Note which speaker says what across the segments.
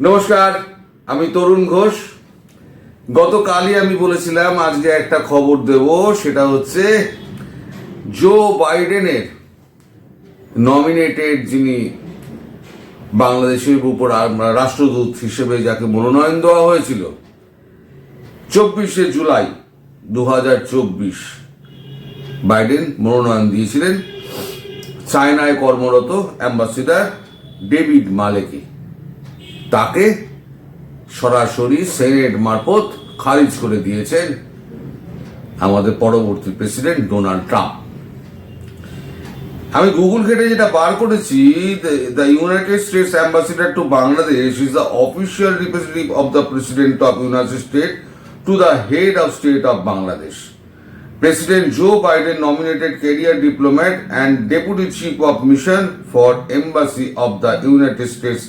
Speaker 1: নমস্কার, আমি তরুণ ঘোষ। গতকালই আমি বলেছিলাম, আজকে একটা খবর দেব, সেটা হচ্ছে জো বাইডেনের নমিনেটেড যিনি বাংলাদেশের উপর রাষ্ট্রদূত হিসেবে যাকে মনোনয়ন দেওয়া হয়েছিল, চব্বিশে জুলাই দু বাইডেন মনোনয়ন দিয়েছিলেন। চায়নায় কর্মরত অ্যাম্বাসিডার ডেভিড মালেকে। তাকে সরাসরি সেনেট মারফত খারিজ করে দিয়েছেন আমাদের পরবর্তী প্রেসিডেন্ট ডোনাল্ড ট্রাম্প। আমি গুগল ঘেটে যেটা বার করেছি the United States ambassador to Bangladesh is the official representative of the president of United State to the head of state of Bangladesh President Joe Biden nominated career diplomat and deputy chief of mission for embassy of the in States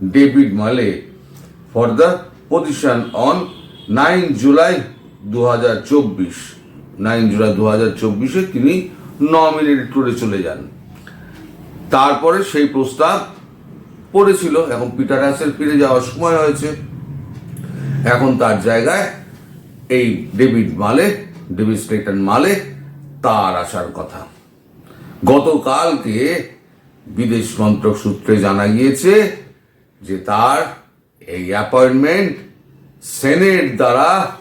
Speaker 1: in Male for the for the position on 9 July 2024 9 জুলাই দু হাজার চব্বিশে তিনি nominated করে চলে যান। তারপরে সেই প্রস্তাব পড়েছিল। এখন পিটার হ্যাসের ফিরে যাওয়ার সময় হয়েছে। এখন তার জায়গায় এই ডেভিড মালে, ডেভিড স্টেটন মালে তার আসার কথা। গতকালকে বিদেশ মন্ত্রক সূত্রে জানা গিয়েছে যে তার এই অ্যাপয়েন্টমেন্ট সেনেট দ্বারা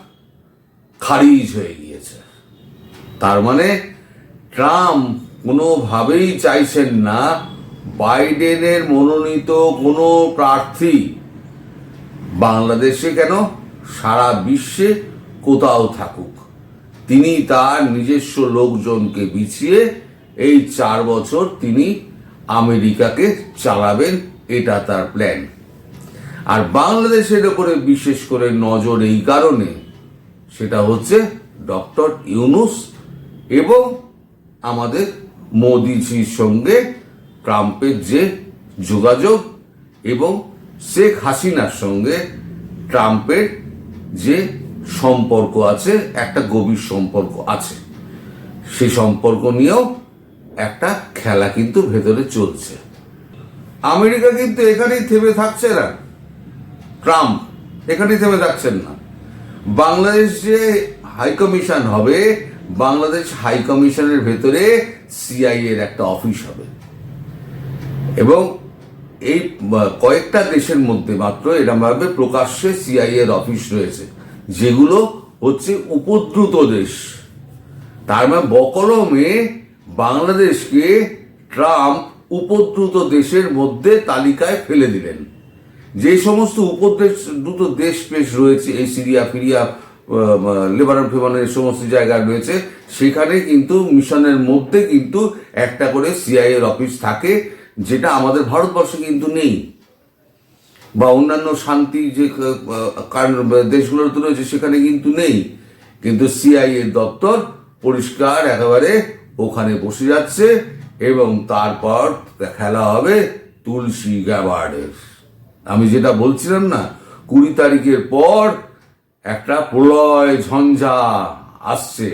Speaker 1: খারিজ হয়ে গিয়েছে। তার মানে ট্রাম্প কোনোভাবেই চাইছেন না বাইডেনের মনোনীত কোনো প্রার্থী বাংলাদেশে কেন সারা বিশ্বে কোথাও থাকুক। তিনি তার নিজস্ব লোকজনকে বিছিয়ে এই চার বছর তিনি আমেরিকাকে চালাবেন এটা তার প্ল্যান আর বাংলাদেশের ওপরে বিশেষ করে নজর এই কারণে, সেটা হচ্ছে ডক্টর ইউনুস এবং আমাদের মোদিজির সঙ্গে ট্রাম্পের যে যোগাযোগ এবং শেখ হাসিনার সঙ্গে ট্রাম্পের যে সম্পর্ক আছে, একটা গভীর সম্পর্ক আছে। সেই সম্পর্ক নিয়েও একটা খেলা কিন্তু ভেতরে চলছে। আমেরিকা কিন্তু এখানেই থেমে থাকছে না। ট্রাম্প এখানেই থেমে থাকছেন না। বাংলাদেশ যে হাই কমিশন হবে, বাংলাদেশ হাই কমিশনের ভেতরে সিআই এর একটা অফিস হবে। এবং এই কয়েকটা দেশের মধ্যে মাত্র এরমভাবে প্রকাশ্যে সিআই এর অফিস রয়েছে, যেগুলো হচ্ছে উপদ্রুত দেশ। তার মানে বকলমে বাংলাদেশকে ট্রাম্প উপদ্রুত দেশের মধ্যে তালিকায় ফেলে দিলেন। যে সমস্ত উপদেশ দ্রুত দেশ পেশ রয়েছে, এই সিরিয়া, ফিরিয়া লেবানন ফেবানের সমস্ত জায়গা রয়েছে, সেখানে কিন্তু মিশনের মধ্যে কিন্তু একটা করে সিআই এর অফিস থাকে, যেটা আমাদের ভারতবর্ষে কিন্তু নেই। বা অন্যান্য শান্তি যে দেশগুলোতে রয়েছে, সেখানে কিন্তু নেই। কিন্তু সিআই এর দপ্তর পরিষ্কার একেবারে ওখানে বসে যাচ্ছে এবং তারপর খেলা হবে তুলসী গ্যাবার্ডের আমি যেটা বলছিলাম না, কুড়ি তারিখের পর একটা প্রলয় ঝঞ্ঝা আসছে।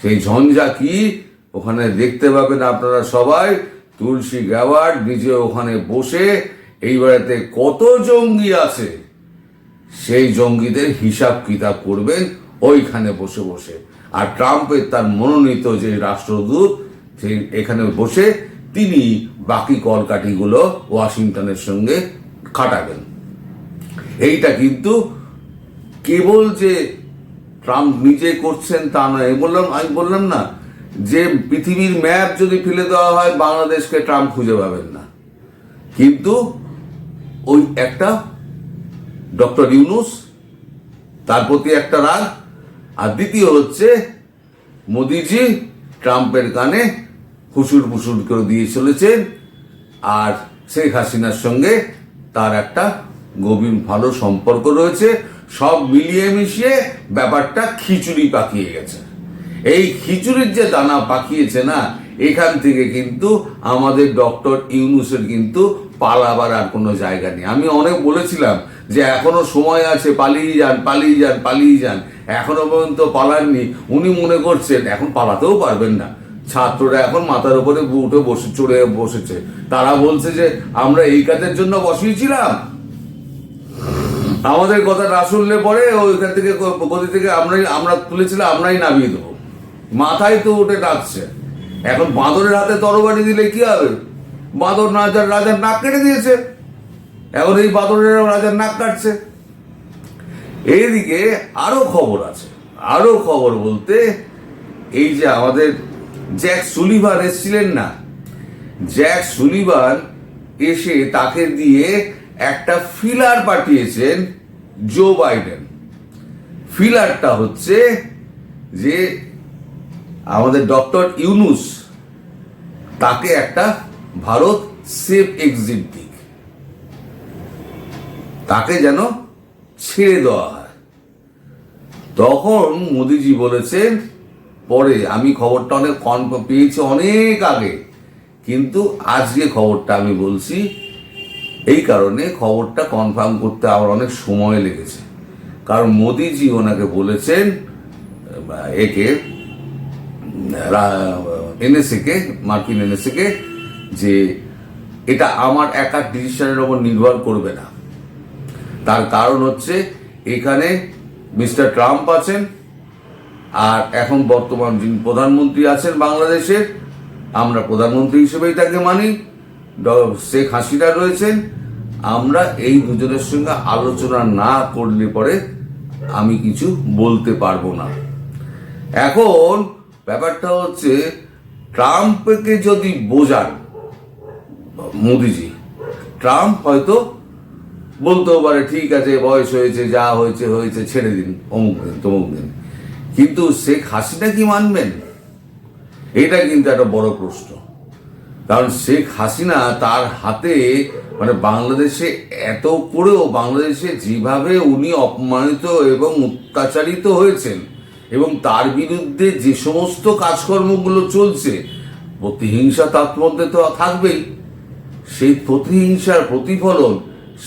Speaker 1: সেই ঝঞ্ঝা কি? ওখানে দেখতে পাবেন আপনারা সবাই, তুলসী গ্যাওয়ার্ড নিজে ওখানে বসে এইবারেতে কত জঙ্গি আছে, সেই জঙ্গিদের হিসাব কিতাব করবেন ওইখানে বসে বসে। আর ট্রাম্পের তার মনোনীত যে রাষ্ট্রদূত সেই এখানে বসে তিনি বাকি কলকাঠিগুলো ওয়াশিংটনের সঙ্গে খাটাবেন। এইটা কিন্তু কেবল যে ট্রাম্প নিজে করছেন তা নয় বললাম, আমি বললাম না, যে পৃথিবীর ম্যাপ যদি ফেলে দেওয়া হয়, বাংলাদেশকে ট্রাম্প খুঁজে পাবেন না। কিন্তু ওই একটা ডক্টর ইউনুস, তার প্রতি একটা রাগ, আর দ্বিতীয় হচ্ছে মোদিজি ট্রাম্পের কানে হুসুর ফুসুর করে দিয়ে চলেছেন। আর শেখ হাসিনার সঙ্গে তার একটা গভীর ভালো সম্পর্ক রয়েছে। সব মিলিয়ে মিশিয়ে ব্যাপারটা খিচুড়ি পাকিয়ে গেছে। এই খিচুড়ির যে দানা পাকিয়েছে না, এখান থেকে কিন্তু আমাদের ডক্টর ইউনুসের কিন্তু পালাবার আর কোনো জায়গা নেই। আমি অনেক বলেছিলাম যে এখনও সময় আছে, পালিয়ে যান পালিয়ে যান পালিয়ে যান। এখনও পর্যন্ত পালাননি। উনি মনে করছেন, এখন পালাতেও পারবেন না। ছাত্ররা এখন মাথার উপরে উঠে বসে, চড়ে বসেছে। তারা বলছে যে, আমরা এই কাজের জন্য বসিয়েছিলাম। আমাদের কথা না শুনলে পরে ওইখান থেকে গতি থেকে আমরাই, আমরা তুলেছিলাম আমরাই নামিয়ে দেবো। মাথায় তো উঠে ডাকছে। এখন বাঁদরের হাতে তরবারি দিলে কি হবে? বাঁদর রাজার রাজার নাক কেটে দিয়েছে। এখন এই বাঁদরের রাজার নাক কাটছে। এইদিকে আরও খবর আছে। আরও খবর বলতে, এই যে আমাদের জ্যাক সুলিভান এসছিলেন না। জ্যাক সুলিভান এসে তাকে দিয়ে একটা ফিলার পাঠিয়েছেন জো বাইডেন। ফিলারটা হচ্ছে যে আমাদের ডক্টর ইউনুস তাকে একটা ভারত সেফ এক্সিট দিক। তাকে যেন ছেড়ে দেওয়া হয়। তখন মোদিজি বলেছেন পরে আমি খবরটা অনেক কন পেয়েছি অনেক আগে। কিন্তু আজকে খবরটা আমি বলছি, এই কারণে খবরটা কনফার্ম করতে আমার অনেক সময় লেগেছে। কারণ মোদিজি ওনাকে বলেছেন, একে এনএসএকে, মার্কিন এনএসএকে, যে এটা আমার একার ডিসিশনের ওপর নির্ভর করবে না। তার কারণ হচ্ছে, এখানে মিস্টার ট্রাম্প আছেন আর এখন বর্তমান যিনি প্রধানমন্ত্রী আছেন বাংলাদেশের আমরা প্রধানমন্ত্রী হিসেবেই তাকে মানি। শেখ হাসিনা রয়েছেন। আমরা এই দুজনের সঙ্গে আলোচনা না করলে পরে আমি কিছু বলতে পারব না। এখন ব্যাপারটা হচ্ছে, ট্রাম্পকে যদি বোঝান, মোদিজি, ট্রাম্প হয়তো বলতেও পারে, ঠিক আছে, বয়স হয়েছে, যা হয়েছে হয়েছে, ছেড়ে দিন, অমুক দিন, তমুক দিন। কিন্তু শেখ হাসিনা কি মানবেন? এটা কিন্তু একটা বড় প্রশ্ন। কারণ শেখ হাসিনা তার হাতে মানে বাংলাদেশে এত করেও বাংলাদেশে যেভাবে উনি অপমানিত এবং অত্যাচারিত হয়েছেন এবং তার বিরুদ্ধে যে সমস্ত কাজকর্মগুলো চলছে, প্রতিহিংসা তার মধ্যে তো থাকবেই। সেই প্রতিহিংসার প্রতিফলন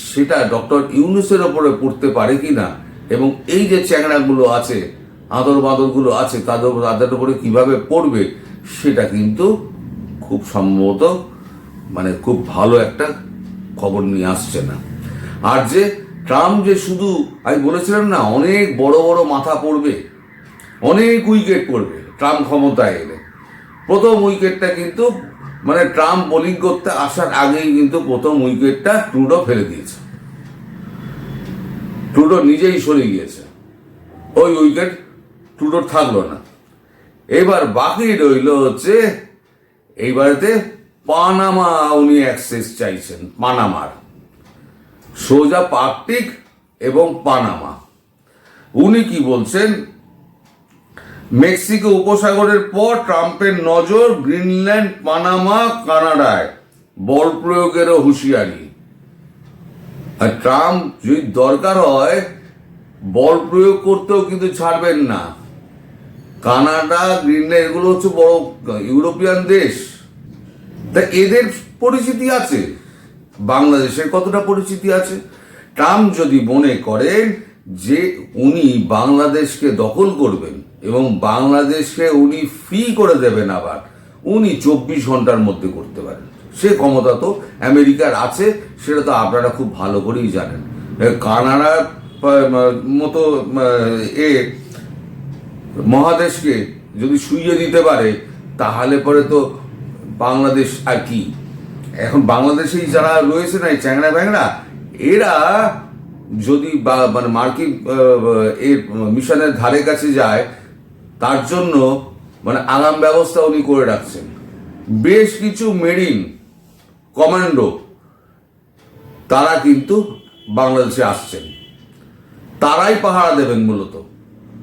Speaker 1: সেটা ডক্টর ইউনুসের ওপরে পড়তে পারে কি না এবং এই যে চ্যাংড়াগুলো আছে আদর বাদরগুলো আছে, তাদের তাদের উপরে কীভাবে পড়বে, সেটা কিন্তু খুব সম্ভবত মানে খুব ভালো একটা খবর নিয়ে আসছে না। আর যে ট্রাম্প যে শুধু, আমি বলেছিলাম না, অনেক বড় বড় মাথা পড়বে, অনেক উইকেট পড়বে ট্রাম্প ক্ষমতায় এলে। প্রথম উইকেটটা কিন্তু মানে ট্রাম্প বোলিং করতে আসার আগেই কিন্তু প্রথম উইকেটটা ট্রুডো ফেলে দিয়েছে। ট্রুডো নিজেই সরে গিয়েছে। ওই উইকেট ট্রুডোর থাকল না। এবার বাকি রইল হচ্ছে এইবারেতে পানামা উনি অ্যাক্সেস চাইছেন, পানামার। সোজা পার্কটিক এবং পানামা। উনি কি বলছেন? মেক্সিকো উপসাগরের পর ট্রাম্পের নজর গ্রিনল্যান্ড, পানামা, কানাডায়। বল প্রয়োগেরও হুঁশিয়ারি। আর ট্রাম্প যদি দরকার হয়, বল প্রয়োগ করতেও কিন্তু ছাড়বেন না। কানাডা, গ্রিনল্যান্ড, এগুলো হচ্ছে বড় ইউরোপিয়ান দেশ। তা এদের পরিচিতি আছে। বাংলাদেশের কতটা পরিচিতি আছে? ট্রাম্প যদি মনে করেন যে উনি বাংলাদেশকে দখল করবেন এবং বাংলাদেশকে উনি ফ্রি করে দেবেন আবার, উনি চব্বিশ ঘণ্টার মধ্যে করতে পারেন। সে ক্ষমতা তো আমেরিকার আছে, সেটা তো আপনারা খুব ভালো করেই জানেন। কানাডার মতো এ মহাদেশকে যদি শুইয়ে দিতে পারে, তাহলে পরে তো বাংলাদেশ আর কি? এখন বাংলাদেশেই যারা রয়েছে না, এই চ্যাংড়া ব্যাংড়া এরা যদি মানে মার্কিন এর মিশনের ধারে কাছে যায়, তার জন্য মানে আগাম ব্যবস্থা উনি করে রাখছেন। বেশ কিছু মেরিন কমান্ডো, তারা কিন্তু বাংলাদেশে আসছেন। তারাই পাহারা দেবেন মূলত।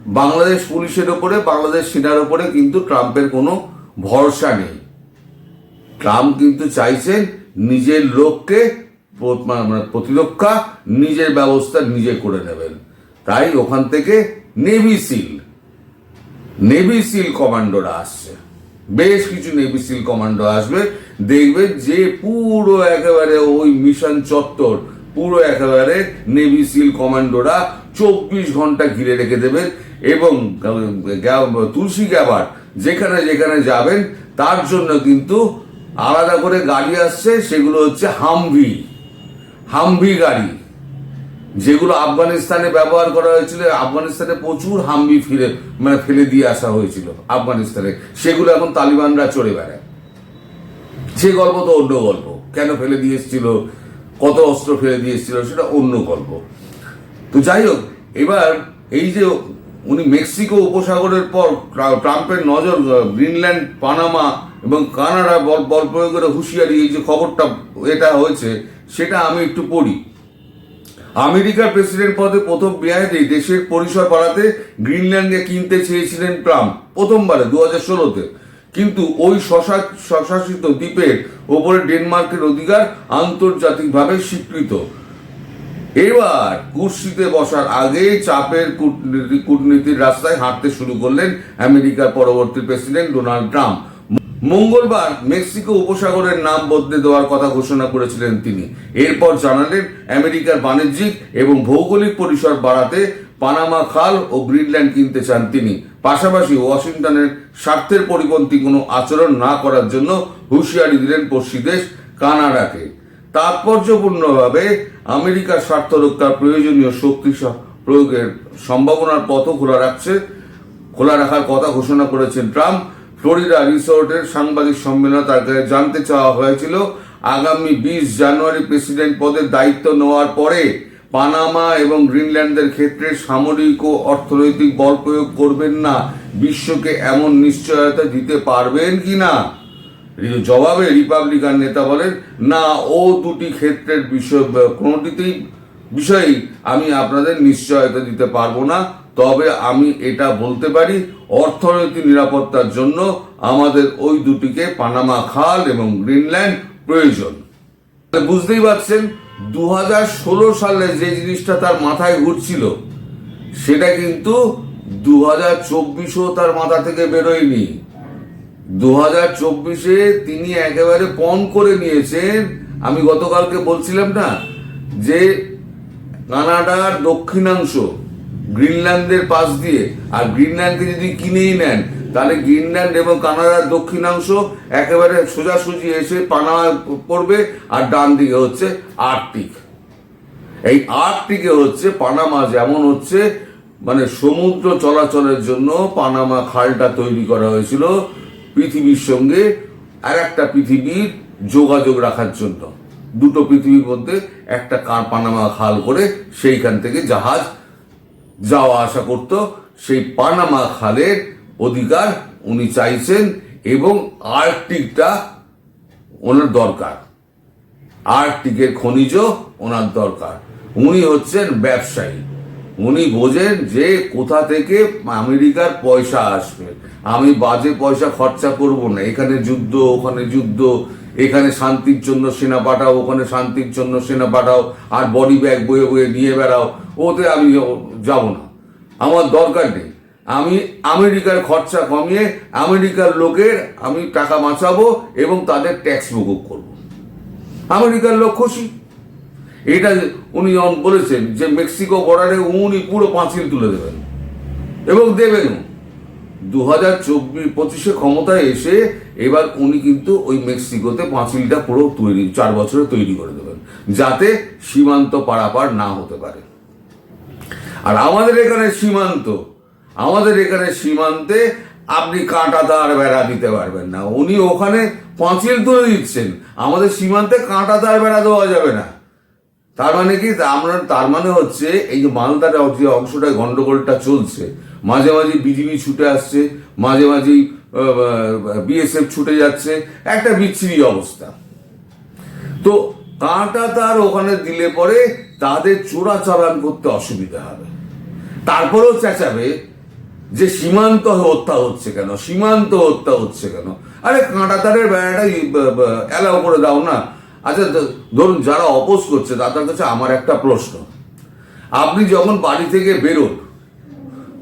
Speaker 1: বাংলাদেশ পুলিশের ওপরে, বাংলাদেশ সেনার ওপরে কিন্তু ট্রাম্পের কোনো ভরসা নেই। ট্রাম্প কিন্তু চাইছেন নিজের লোককে মানে প্রতিরক্ষা নিজের ব্যবস্থা নিজে করে নেবেন। তাই ওখান থেকে নেভি সিল নেভি সিল কমান্ডোরা আসছে। বেশ কিছু নেভি সিল কমান্ডো আসবে। দেখবে যে পুরো একেবারে ওই মিশন চত্বর, পুরো একেবারে নেভি সিল কমান্ডোরা চব্বিশ ঘণ্টা ঘিরে রেখে দেবেন। এবং তুলসী গ্যাবার যেখানে যেখানে যাবেন, তার জন্য কিন্তু আলাদা করে গাড়ি আসছে, সেগুলো হচ্ছে হামভি। হামভি গাড়ি। যেগুলো আফগানিস্তানে ব্যবহার করা হয়েছিল, আফগানিস্তানে প্রচুর হাম্বি ফিরে মানে ফেলে দিয়ে আসা হয়েছিল আফগানিস্তানে। সেগুলো এখন তালিবানরা চড়ে বেড়ায়। সে গল্প তো অন্য গল্প। কেন ফেলে দিয়ে এসেছিল? কত অস্ত্র ফেলে দিয়ে এসেছিল? সেটা অন্য গল্প। তো যাই হোক, এবার এই যে উনি মেক্সিকো উপসাগরের পর ট্রাম্পের নজর গ্রিনল্যান্ড, পানামা এবং কানাডা বল বল প্রয়োগের হুঁশিয়ারি, এই যে খবরটা এটা হয়েছে, সেটা আমি একটু পড়ি। আমেরিকার প্রেসিডেন্ট পদে প্রথম মেয়াদে দেশের পরিসর বাড়াতে গ্রিনল্যান্ডে কিনতে চেয়েছিলেন ট্রাম্প, প্রথমবারে দু হাজার ষোলোতে। কিন্তু ওই স্বশা- স্বশাসিত দ্বীপের ওপরে ডেনমার্কের অধিকার আন্তর্জাতিকভাবে স্বীকৃত। এবার কুর্সিতে বসার আগে চাপের কূটনীতি কূটনীতির রাস্তায় হাঁটতে শুরু করলেন আমেরিকার পরবর্তী প্রেসিডেন্ট ডোনাল্ড ট্রাম্প। মঙ্গলবার মেক্সিকো উপসাগরের নাম বদলে দেওয়ার কথা ঘোষণা করেছিলেন তিনি। এরপর জানালেন আমেরিকার বাণিজ্যিক এবং ভৌগোলিক পরিসর বাড়াতে পানামা খাল ও গ্রিনল্যান্ড কিনতে চান তিনি। পাশাপাশি ওয়াশিংটনের স্বার্থের পরিপন্থী কোনো আচরণ না করার জন্য হুঁশিয়ারি দিলেন পশ্চিম দেশ কানাডাকে। তাৎপর্যপূর্ণভাবে আমেরিকার স্বার্থ রক্ষার প্রয়োজনীয় শক্তি প্রয়োগের সম্ভাবনার পথও খোলা রাখছে। খোলা রাখার কথা ঘোষণা করেছেন ট্রাম্প। ফ্লোরিডা রিসোর্টের সাংবাদিক সম্মেলনে তার কাছে জানতে চাওয়া হয়েছিল, আগামী বিশ জানুয়ারি প্রেসিডেন্ট পদের দায়িত্ব নেওয়ার পরে পানামা এবং গ্রিনল্যান্ডের ক্ষেত্রে সামরিক ও অর্থনৈতিক বল প্রয়োগ করবেন না, বিশ্বকে এমন নিশ্চয়তা দিতে পারবেন কি না জবাবে রিপাবলিকান নেতা বলেন, না, ও দুটি ক্ষেত্রের বিষয়, কোনোটিতেই বিষয়েই আমি আপনাদের নিশ্চয়তা দিতে পারব না। তবে আমি এটা বলতে পারি, অর্থনৈতিক নিরাপত্তার জন্য আমাদের ওই দুটিকে পানামা খাল এবং গ্রিনল্যান্ড প্রয়োজন। বুঝতেই পারছেন দু হাজার ষোলো সালে যে জিনিসটা তার মাথায় ঘুরছিল, সেটা কিন্তু দু হাজার চব্বিশও তার মাথা থেকে বেরোয়নি। দু হাজার চব্বিশে তিনি একেবারে পণ করে নিয়েছেন। আমি গতকালকে বলছিলাম না যে কানাডার দক্ষিণাংশ গ্রিনল্যান্ডের পাশ দিয়ে, আর গ্রিনল্যান্ডকে যদি কিনেই নেন, তাহলে গ্রিনল্যান্ড এবং কানাডার দক্ষিণাংশ একেবারে সোজাসুজি এসে পানামায় পড়বে আর ডান দিকে হচ্ছে আর্কটিক। এই আর্কটিকে হচ্ছে পানামা যেমন হচ্ছে মানে সমুদ্র চলাচলের জন্য পানামা খালটা তৈরি করা হয়েছিল। পৃথিবীর সঙ্গে আর একটা পৃথিবীর যোগাযোগ রাখার জন্য। দুটো পৃথিবীর মধ্যে একটা কার পানামা খাল করে সেইখান থেকে জাহাজ যাওয়া আসা করত। সেই পানামা খালের অধিকার উনি চাইছেন এবং আর্কটিকটা ওনার দরকার। আর্কটিকের খনিজ ওনার দরকার। উনি হচ্ছেন ব্যবসায়ী। উনি বোঝেন যে কোথা থেকে আমেরিকার পয়সা আসবে। আমি বাজে পয়সা খরচা করব না। এখানে যুদ্ধ, ওখানে যুদ্ধ, এখানে শান্তির জন্য সেনা পাঠাও, ওখানে শান্তির জন্য সেনা পাঠাও, আর বডি ব্যাগ বয়ে বয়ে নিয়ে বেড়াও, ওতে আমি যাব না। আমার দরকার নেই। আমি আমেরিকার খরচা কমিয়ে আমেরিকার লোকের আমি টাকা বাঁচাবো এবং তাদের ট্যাক্স মকুব করব। আমেরিকার লোক খুশি। এটা উনি বলেছেন যে, মেক্সিকো বর্ডারে উনি পুরো পাঁচিল তুলে দেবেন এবং দেবেন দু হাজার চব্বিশ পঁচিশে ক্ষমতায় এসে এবার উনি কিন্তু ওই মেক্সিকোতে পাঁচিলটা পুরো তৈরি, চার বছরে তৈরি করে দেবেন, যাতে সীমান্ত পারাপার না হতে পারে। আর আমাদের এখানে সীমান্ত, আমাদের এখানে সীমান্তে আপনি কাঁটাতার বেড়া দিতে পারবেন না। উনি ওখানে পাঁচিল তুলে দিচ্ছেন, আমাদের সীমান্তে কাঁটাতার বেড়া দেওয়া যাবে না। তার মানে কি? আমরা, তার মানে হচ্ছে এই যে মালদার যে অংশটা গন্ডগোলটা চলছে মাঝে মাঝে বিজিবি ছুটে আসছে, মাঝে মাঝেই বিএসএফ ছুটে যাচ্ছে, একটা বিচ্ছিরি অবস্থা। তো কাঁটা তার ওখানে দিলে পরে তাদের চোরাচালান করতে অসুবিধা হবে। তারপরেও চেঁচাবে যে সীমান্ত হত্যা হচ্ছে কেন, সীমান্ত হত্যা হচ্ছে কেন। আরে কাঁটা তারের বেড়াটা অ্যালাউ করে দাও না। আচ্ছা ধরুন যারা অপোজ করছে, তাদের কাছে আমার একটা প্রশ্ন। আপনি যখন বাড়ি থেকে বেরোন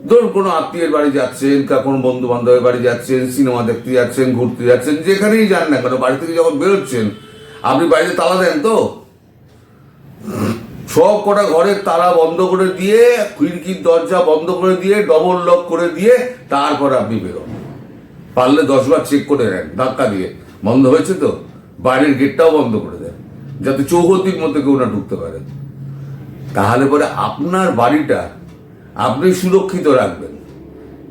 Speaker 1: ধরুন কোনো আত্মীয়ের বাড়ি যাচ্ছেন, কা কোনো বন্ধু বান্ধবের বাড়ি যাচ্ছেন, সিনেমা দেখতে যাচ্ছেন, ঘুরতে যাচ্ছেন, যেখানেই যান না কেন, বাড়ি থেকে যখন বেরোচ্ছেন, আপনি বাড়িতে তালা দেন তো? সব কটা ঘরের তালা বন্ধ করে দিয়ে, খিড়কির দরজা বন্ধ করে দিয়ে ডবল লক করে দিয়ে, তারপর আপনি বেরোন। পারলে দশবার চেক করে নেন, ধাক্কা দিয়ে। বন্ধ হয়েছে তো? বাইরের গেটটাও বন্ধ করে দেন, যাতে চৌহদ্দির মধ্যে কেউ না ঢুকতে পারে। তাহলে পরে আপনার বাড়িটা আপনি সুরক্ষিত রাখবেন।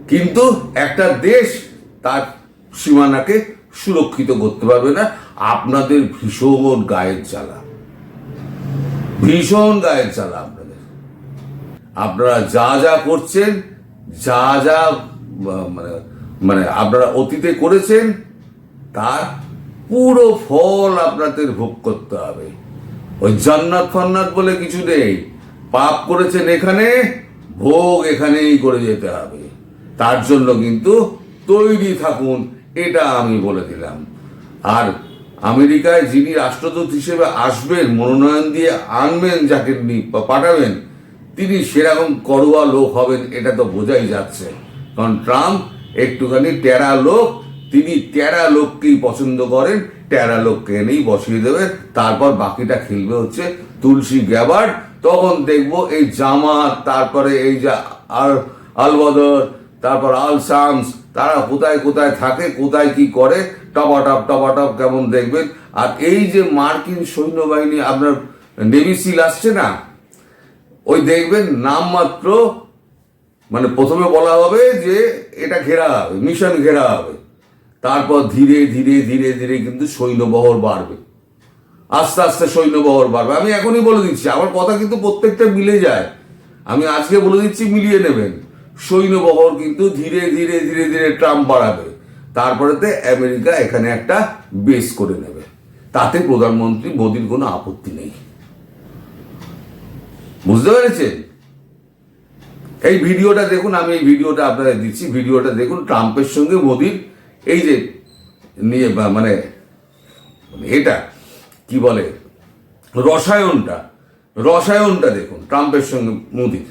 Speaker 1: কিন্তু একটা দেশ তার সীমানাকে সুরক্ষিত করতে পারবে না, আপনাদের ভীষণ গায়ের জ্বালা। ভীষণ গায়ের জ্বালা আপনাদের। আপনারা যা যা করছেন, যা যা মানে মানে আপনারা অতীতে করেছেন, তার পুরো ফল আপনাদের ভোগ করতে হবে। ওই জান্নাত ফান্নাত বলে কিছু নেই। পাপ করেছেন এখানে ভোগ এখানেই করে যেতে হবে। তার জন্য কিন্তু তৈরি থাকুন, এটা আমি বলে দিলাম। আর আমেরিকায় যিনি রাষ্ট্রদূত হিসেবে আসবেন, মনোনয়ন দিয়ে আনবেন, যাকে পাঠাবেন, তিনি সেরকম করোয়া লোক হবেন, এটা তো বোঝাই যাচ্ছে। কারণ ট্রাম্প একটুখানি টেরা লোক, তিনি টেরা লোককেই পছন্দ করেন, টেরা লোককে এনেই বসিয়ে দেবে তারপর বাকিটা খেলবে হচ্ছে তুলসী গ্যাবার্ড তখন দেখব এই জামাত, তারপরে এই যে আর আলবদর, তারপর আল শামস তারা কোথায় কোথায় থাকে, কোথায় কি করে, টপাটপ টপাটপ কেমন দেখবেন। আর এই যে মার্কিন সৈন্যবাহিনী, আপনার নেভি সিল আসছে না? ওই দেখবেন নামমাত্র মানে প্রথমে বলা হবে যে এটা ঘেরা হবে, মিশন ঘেরা হবে। তারপর ধীরে ধীরে ধীরে ধীরে কিন্তু সৈন্যবহর বাড়বে। আস্তে আস্তে সৈন্যবহর বাড়বে। আমি এখনই বলে দিচ্ছি, আমার কথা কিন্তু প্রত্যেকটা মিলে যায়। আমি আজকে বলে দিচ্ছি, মিলিয়ে নেবেন। সৈন্যবহর কিন্তু ধীরে ধীরে ধীরে ধীরে ট্রাম্প বাড়াবে। তারপরেতে আমেরিকা এখানে একটা বেস করে নেবে। তাতে প্রধানমন্ত্রী মোদীর কোনো আপত্তি নেই। বুঝতে পেরেছেন? এই ভিডিওটা দেখুন, আমি এই ভিডিওটা আপনাদের দিচ্ছি। ভিডিওটা দেখুন, ট্রাম্পের সঙ্গে মোদির এই যে নিয়ে মানে এটা। কি বলে? রসায়নটা রসায়নটা দেখুন ট্রাম্পের সঙ্গে মোদীর।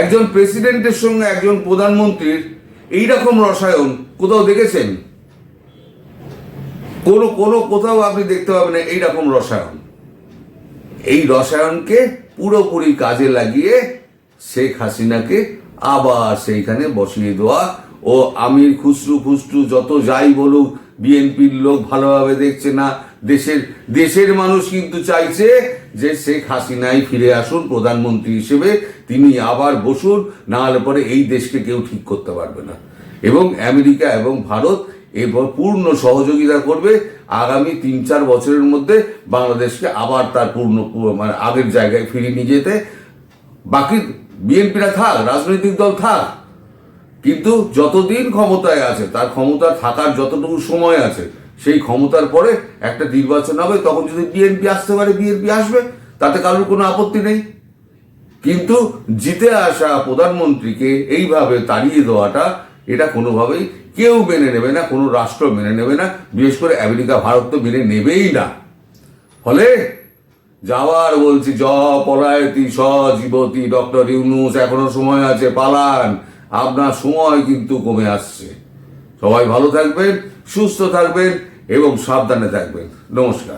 Speaker 1: একজন প্রেসিডেন্টের সঙ্গে একজন প্রধানমন্ত্রীর এইরকম রসায়ন কোথাও দেখেছেন? কোনো কোনো কোথাও আপনি দেখতে পাবেন এই রকম রসায়ন। এই রসায়নকে পুরোপুরি কাজে লাগিয়ে শেখ হাসিনাকে আবার সেইখানে বসিয়ে দেওয়া। ও আমির খুসরু খুসরু যত যাই বলুক, বিএনপির লোক ভালোভাবে দেখছে না। দেশের দেশের মানুষ কিন্তু চাইছে যে শেখ হাসিনাই ফিরে আসুন, প্রধানমন্ত্রী হিসেবে তিনি আবার বসুন, না হলে পরে এই দেশকে কেউ ঠিক করতে পারবে না। এবং আমেরিকা এবং ভারত এরপর পূর্ণ সহযোগিতা করবে। আগামী তিন চার বছরের মধ্যে বাংলাদেশকে আবার তার পূর্ণ মানে আগের জায়গায় ফিরিয়ে নিয়ে যেতে। বাকি বিএনপিরা থাক, রাজনৈতিক দল থাক, কিন্তু যতদিন ক্ষমতায় আছে, তার ক্ষমতা থাকার যতটুকু সময় আছে, সেই ক্ষমতার পরে একটা নির্বাচন হবে, তখন যদি বিএনপি আসতে পারে, বিএনপি আসবে, তাতে কারোর কোনো আপত্তি নেই। কিন্তু জিতে আসা প্রধানমন্ত্রীকে এইভাবে তাড়িয়ে দেওয়াটা এটা কোনোভাবেই কেউ মেনে নেবে না, কোনো রাষ্ট্র মেনে নেবে না, বিশেষ করে আমেরিকা, ভারত তো মেনে নেবেই না। ফলে যাওয়ার বলছি, জ, পলায়তি, স, জীবতী, ডক্টর ইউনুস এখনও সময় আছে, পালান। আপনার সময় কিন্তু কমে আসছে। সবাই ভালো থাকবেন, সুস্থ থাকবেন এবং সাবধানে থাকবেন। নমস্কার।